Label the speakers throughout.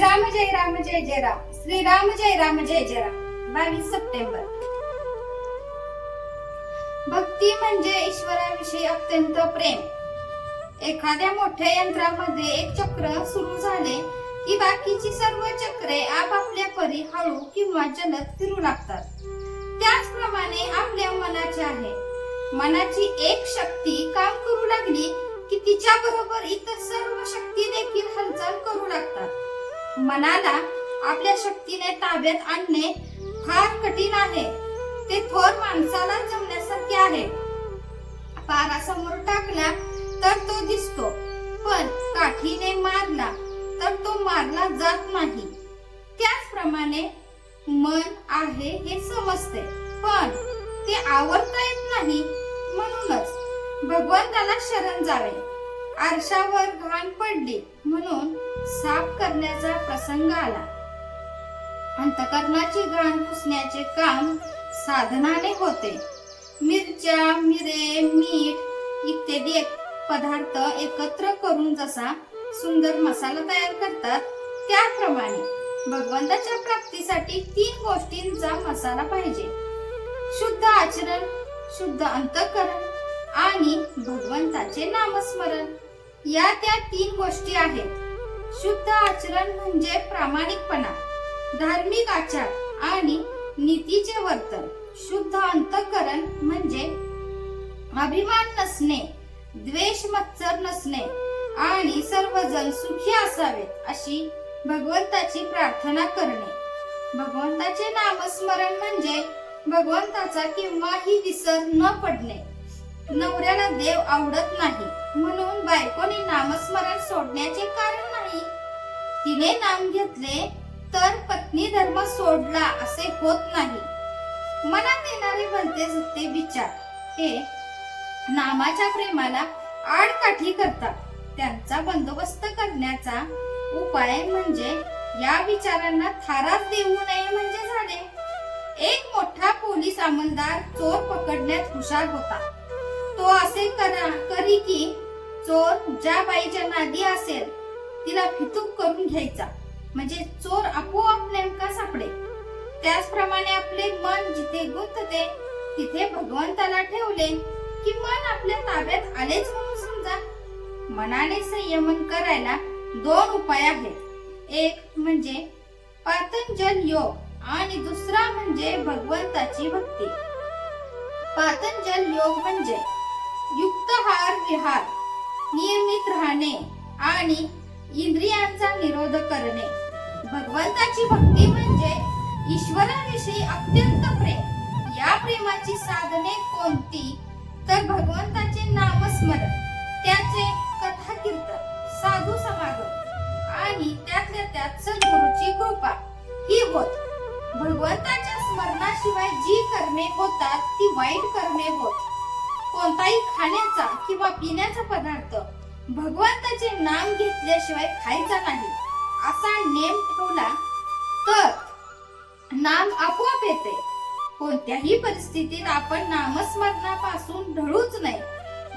Speaker 1: श्रीराम जय राम जय जय राम. श्रीराम जय राम जय जय राम. बावीस सप्टेंबर. भक्ती म्हणजे ईश्वराविषयी अत्यंत प्रेम. एखाद्या मोठ्या यंत्रामध्ये एक चक्र सुरू झाले की बाकीची सर्व चक्रे आपापल्या परी हळू किंवा जलद फिरू लागतात. त्याचप्रमाणे आपल्या मनाचे आहे. मनाची एक शक्ती काम करू लागली की तिच्या बरोबर इतर सर्व शक्ती देखील हालचाल करू लागतात. मनाला आपल्या शक्तीने ताब्यात आणणे फार कठीण आहे. ते थोर माणसाला जमण्यासारखे आहे. पारा समोर टाकला तर तो दिसतो पण काठीने मारला तर तो मारला जात नाही. त्याचप्रमाणे मन आहे हे समजते पण ते आवडता येत नाही म्हणूनच भगवंताला शरण जावे. आरशावर घाण पडली म्हणून साफ करण्याचा प्रसंग आला. अंतकरणाची घाण पुसण्याचे काम साधनाने होते. मिरच्या मिरे मीठ इत्यादी एक पदार्थ एकत्र करून जसा सुंदर मसाला तयार करतात त्याप्रमाणे भगवंताच्या प्राप्तीसाठी तीन गोष्टींचा मसाला पाहिजे. शुद्ध आचरण शुद्ध अंतकरण आणि भगवंताचे नामस्मरण. या त्या तीन गोष्टी आहेत. शुद्ध आचरण म्हणजे प्रामाणिकपणा धार्मिक आचार आणि नीतीचे वर्तन. शुद्ध अंतकरण म्हणजे अभिमान नसणे द्वेष मत्सर नसणे आणि सर्वजण सुखी असावेत अशी भगवंताची प्रार्थना करणे. भगवंताचे नामस्मरण म्हणजे भगवंताचा केव्हाही विसर न पडणे. नवऱ्याला देव आवडत नाही. म्हणून बायकोने नामस्मरण सोडण्याचे कारण नाही. तिने नाम घेतले तर पत्नी धर्म सोडला असे होत नाही. मनात येणारे भलते सत्ते विचार. हे नामाच्या प्रेमाला आडकाठी करतात. त्यांचा बंदोबस्त करण्याचा उपाय म्हणजे या विचारांना थारात देऊ नये म्हणजे झाले. एक मोठा पोलीस अंमलदार चोर पकडण्यात हुशार होता. तो असे करा करी की चोर ज्या बाईच्या नादी असेल तिला फितूक करून घ्यायचा. म्हणजे चोर आपोआप नेमका सापडे त्याचप्रमाणे आपले मन जिथे गुंतते तिथे भगवंताला ठेवले की मन आपल्या ताब्यात आलेच म्हणून समजा. मनाने संयमन करायला दोन उपाय आहेत. एक म्हणजे पातंजल योग आणि दुसरा म्हणजे भगवंताची भक्ती. पातंजल योग म्हणजे युक्तहार विहार नियमित राहणे आणि इंद्रियांचा निरोध करणे. भगवंताची भक्ती म्हणजे ईश्वराविषयी अत्यंत प्रेम. या प्रेमाची साधने कोणती? तर भगवंताचे नामस्मरण त्याचे कथा कीर्तन साधू समागम आणि त्यातल्या त्यात सद्गुरूची कृपा. ही होत. भगवंताच्या स्मरणाशिवाय जी कर्मे होतात ती वाईट कर्मे होत. कोणताही खाण्याचा किंवा पिण्याचा पदार्थ भगवंताचे नाम घेतल्याशिवाय खायचा नाही. असा नेम ठेवला तर नाम आपोआप येते. कोणत्याही परिस्थितीत आपण नामस्मरणापासून ढळूच नाही.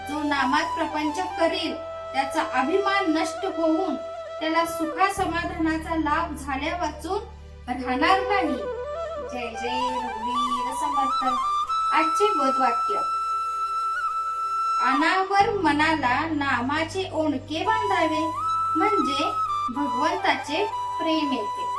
Speaker 1: जो नामात प्रपंच करेल त्याचा अभिमान नष्ट होऊन त्याला सुखा समाधानाचा लाभ झाल्या वाचून राहणार नाही. जय जय रघुवीर समर्थ. आजचे बोधवाक्य वाक्य. अनावर मनाला नामाचे ओणके बांधावे. म्हणजे भगवंताचे प्रेम येते.